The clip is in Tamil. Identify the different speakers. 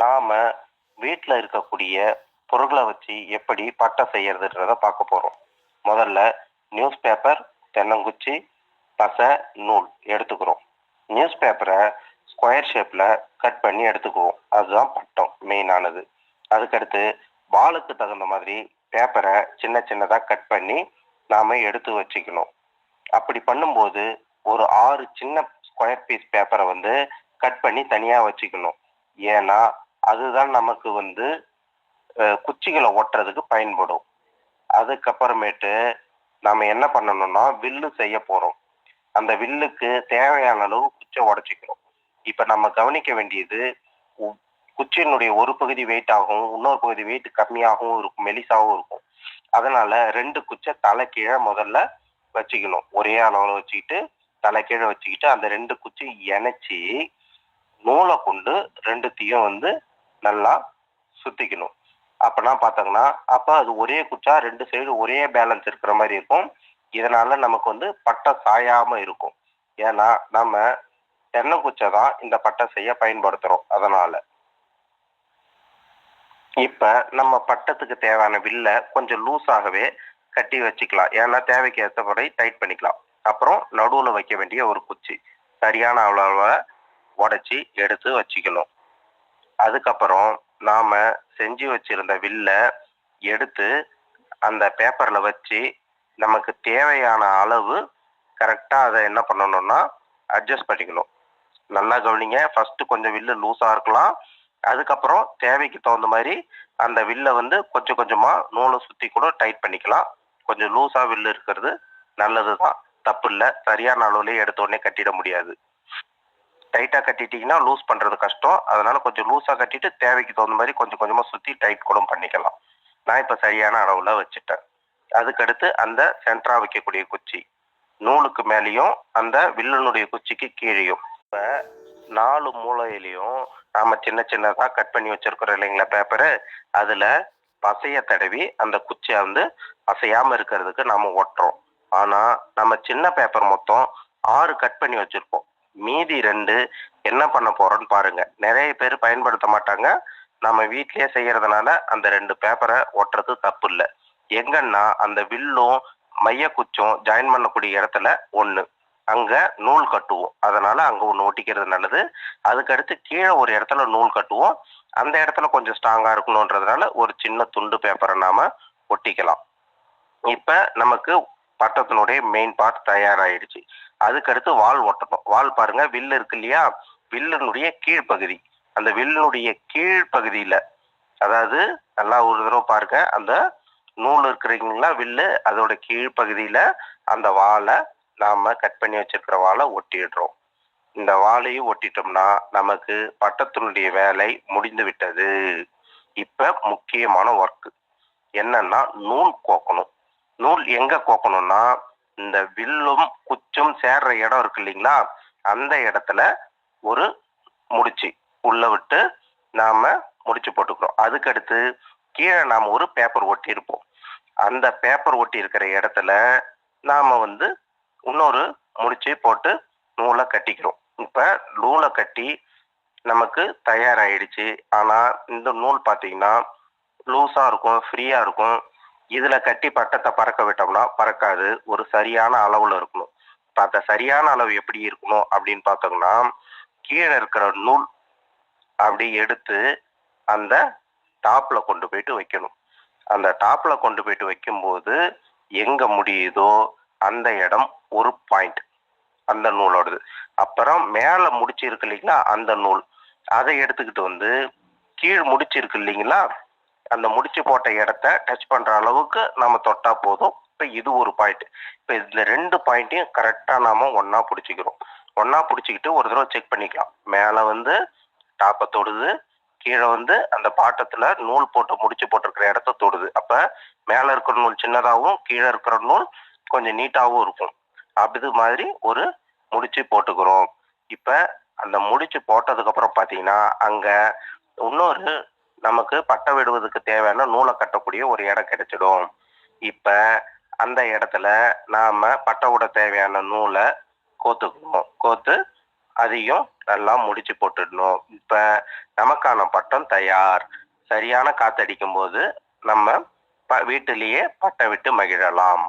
Speaker 1: நாம வீட்டில் இருக்கக்கூடிய பொருட்களை வச்சு எப்படி பட்டை செய்யறதுன்றத பார்க்க போகிறோம் முதல்ல நியூஸ் பேப்பர் தென்னங்குச்சி பசை நூல் எடுத்துக்கிறோம். நியூஸ் பேப்பரை ஸ்கொயர் ஷேப்பில் கட் பண்ணி எடுத்துக்குவோம். அதுதான் பட்டம் மெயினானது அதுக்கடுத்து வாளுக்கு தகுந்த மாதிரி பேப்பரை சின்ன சின்னதாக கட் பண்ணி நாம் எடுத்து வச்சுக்கணும். அப்படி பண்ணும்போது ஒரு ஆறு சின்ன ஸ்கொயர் பீஸ் பேப்பரை வந்து கட் பண்ணி தனியாக வச்சுக்கணும். ஏன்னா அதுதான் நமக்கு வந்து குச்சிகளை ஒட்டுறதுக்கு பயன்படும். அதுக்கப்புறமேட்டு நாம என்ன பண்ணணும்னா வில்லு செய்ய போறோம். அந்த வில்லுக்கு தேவையான அளவு குச்சை உடச்சிக்கிறோம். இப்ப நம்ம கவனிக்க வேண்டியது உ- குச்சியினுடைய ஒரு பகுதி வெயிட் ஆகும் இன்னொரு பகுதி வெயிட் கம்மியாகவும் இருக்கும் மெலிசாகவும் இருக்கும். அதனால ரெண்டு குச்சை தலை கீழே முதல்ல வச்சுக்கணும். ஒரே அளவில் வச்சுக்கிட்டு தலை கீழே வச்சுக்கிட்டு அந்த ரெண்டு குச்சி இணைச்சி நூலை கொண்டு ரெண்டுத்தையும் வந்து நல்லா சுத்திக்கணும். அப்பனா பார்த்தோம்னா அப்ப அது ஒரே குச்சா ரெண்டு சைடு ஒரே பேலன்ஸ் இருக்கிற மாதிரி இருக்கும். இதனால நமக்கு வந்து பட்டை சாயாம இருக்கும். ஏன்னா நம்ம தென்னங்குச்சை தான் இந்த பட்டை செய்ய பயன்படுத்துறோம். அதனால இப்ப நம்ம பட்டத்துக்கு தேவையான வில்ல கொஞ்சம் லூஸாகவே கட்டி வச்சுக்கலாம். ஏன்னா தேவைக்கு ஏற்றபடி டைட் பண்ணிக்கலாம். அப்புறம் நடுவில் வைக்க வேண்டிய ஒரு குச்சி. சரியான அளவில் உடச்சி எடுத்து வச்சுக்கணும். அதுக்கப்புறம் நாம செஞ்சு வச்சிருந்த வில்ல எடுத்து அந்த பேப்பர்ல வச்சு நமக்கு தேவையான அளவு கரெக்டாக அதை என்ன பண்ணணும்னா அட்ஜஸ்ட் பண்ணிக்கணும். நல்லா கவனிங்க. ஃபர்ஸ்ட் கொஞ்சம் வில்லு லூஸாக இருக்கலாம். அதுக்கப்புறம் தேவைக்கு தகுந்த மாதிரி அந்த வில்லை வந்து கொஞ்சம் கொஞ்சமாக நூலை சுற்றி கூட டைட் பண்ணிக்கலாம். கொஞ்சம் லூஸாக வில்லு இருக்கிறது நல்லதுதான். தப்பு இல்லை. சரியான அளவுலேயே எடுத்த உடனே கட்டிட முடியாது. டைட்டாக கட்டிட்டீங்கன்னா லூஸ் பண்ணுறது கஷ்டம். அதனால் கொஞ்சம் லூஸாக கட்டிட்டு தேவைக்கு தகுந்த மாதிரி கொஞ்சம் கொஞ்சமாக சுற்றி டைட் கூட பண்ணிக்கலாம். நான் இப்போ சரியான அளவில் வச்சுட்டேன். அதுக்கடுத்து அந்த சென்டரா வைக்கக்கூடிய குச்சி. நூலுக்கு மேலேயும் அந்த வில்லனுடைய குச்சிக்கு கீழேயும். இப்போ நாலு மூலையிலையும் நாம் சின்ன சின்னதாக கட் பண்ணி வச்சுருக்கிறோம் இல்லைங்களா பேப்பரு அதில் பசைய தடவி அந்த குச்சியை வந்து அசையாமல் இருக்கிறதுக்கு நாம் ஒட்டுறோம். ஆனால் நம்ம சின்ன பேப்பர் மொத்தம் ஆறு கட் பண்ணி வச்சுருப்போம். மீதி ரெண்டு என்ன பண்ண போறோம்னு பாருங்க. நிறைய பேர் பயன்படுத்த மாட்டாங்க. நம்ம வீட்லயே செய்யறதுனால அந்த ரெண்டு பேப்பரை ஒட்டுறது தப்பு இல்லை எங்கன்னா அந்த வில்லும் மைய குச்சும் ஜாயின் பண்ணக்கூடிய இடத்துல ஒன்று அங்க நூல் கட்டுவோம். அதனால அங்க ஒன்று ஒட்டிக்கிறது நல்லது. அதுக்கடுத்து கீழே ஒரு இடத்துல நூல் கட்டுவோம். அந்த இடத்துல கொஞ்சம் ஸ்ட்ராங்கா இருக்கணுன்றதுனால ஒரு சின்ன துண்டு பேப்பரை நாம ஒட்டிக்கலாம். இப்ப நமக்கு பட்டத்தினுடைய மெயின் பார்ட் தயாராயிடுச்சு. அதுக்கடுத்து வால் ஒட்டணும் வால் பாருங்க வில்லு இருக்கு இல்லையா? வில்லனுடைய கீழ்ப்பகுதி. அந்த வில்லினுடைய கீழ்ப்பகுதியில அதாவது நல்லா ஒரு தடவை பாருங்க அந்த நூல் இருக்கிறீங்களா வில்லு அதோட கீழ்ப்பகுதியில அந்த வாலை நாம கட் பண்ணி வச்சிருக்கிற வாலை ஒட்டிடுறோம். இந்த வாழையும் ஒட்டிட்டோம்னா நமக்கு பட்டத்தினுடைய வேலை முடிந்து விட்டது. இப்ப முக்கியமான ஒர்க் என்னன்னா நூல் கோக்கணும். நூல் எங்க கோக்கணும்னா இந்த வில்லும் குச்சும் சேர்ற இடம் இருக்கு இல்லைங்களா? அந்த இடத்துல ஒரு முடிச்சு உள்ள விட்டு நாம முடிச்சு போட்டுக்கிறோம். அதுக்கடுத்து கீழே நாம ஒரு பேப்பர் ஒட்டி இருப்போம். அந்த பேப்பர் ஒட்டி இருக்கிற இடத்துல நாம வந்து இன்னொரு முடிச்சு போட்டு நூலை கட்டிக்கிறோம். இப்ப நூலை கட்டி நமக்கு தயாராயிடுச்சு. ஆனா இந்த நூல் பார்த்தீங்கன்னா லூஸா இருக்கும் ஃப்ரீயா இருக்கும். இதுல கட்டி பட்டத்தை பறக்க விட்டோம்னா பறக்காது. ஒரு சரியான அளவுல இருக்கணும். இப்ப அந்த சரியான அளவு எப்படி இருக்கணும் அப்படின்னு பார்த்தோம்னா கீழே இருக்கிற நூல் அப்படி எடுத்து அந்த டாப்ல கொண்டு போயிட்டு வைக்கணும். அந்த டாப்ல கொண்டு போயிட்டு வைக்கும்போது எங்க முடியுதோ அந்த இடம் ஒரு பாயிண்ட் அந்த நூலோடது. அப்புறம் மேல முடிச்சு இருக்கு இல்லைங்களா? அந்த நூல். அதை எடுத்துக்கிட்டு வந்து கீழ் முடிச்சு இருக்கு இல்லைங்களா? அந்த முடிச்சு போட்ட இடத்த டச் பண்ற அளவுக்கு நம்ம தொட்டா போதும். இப்ப இது ஒரு பாயிண்ட் இப்ப இந்த ரெண்டு பாயிண்ட்டையும் கரெக்டா நாம ஒன்றா பிடிச்சிக்கிறோம். ஒன்றா பிடிச்சிக்கிட்டு ஒரு தடவை செக் பண்ணிக்கலாம். மேல வந்து டாப்பை தொடுது கீழே வந்து அந்த பாட்டத்துல நூல் போட்டு முடிச்சு போட்டிருக்கிற இடத்த தொடுது. அப்ப மேல இருக்கிற நூல் சின்னதாகவும் கீழே இருக்கிற நூல் கொஞ்சம் நீட்டாகவும் இருக்கும். அப்படி மாதிரி ஒரு முடிச்சு போட்டுக்கிறோம். இப்ப அந்த முடிச்சு போட்டதுக்கு அப்புறம் பாத்தீங்கன்னா அங்க இன்னொரு நமக்கு பட்டை விடுவதற்கு தேவையான நூலை கட்டக்கூடிய ஒரு இடம் கிடைச்சிடும். இப்ப அந்த இடத்துல நாம பட்டை விட தேவையான நூலை கோத்துக்கணும். கோத்து அதையும் நல்லா முடிச்சு போட்டுடணும். இப்ப நமக்கான பட்டம் தயார். சரியான காத்தடிக்கும் போது நம்ம ப- வீட்டிலேயே பட்டை விட்டு மகிழலாம்.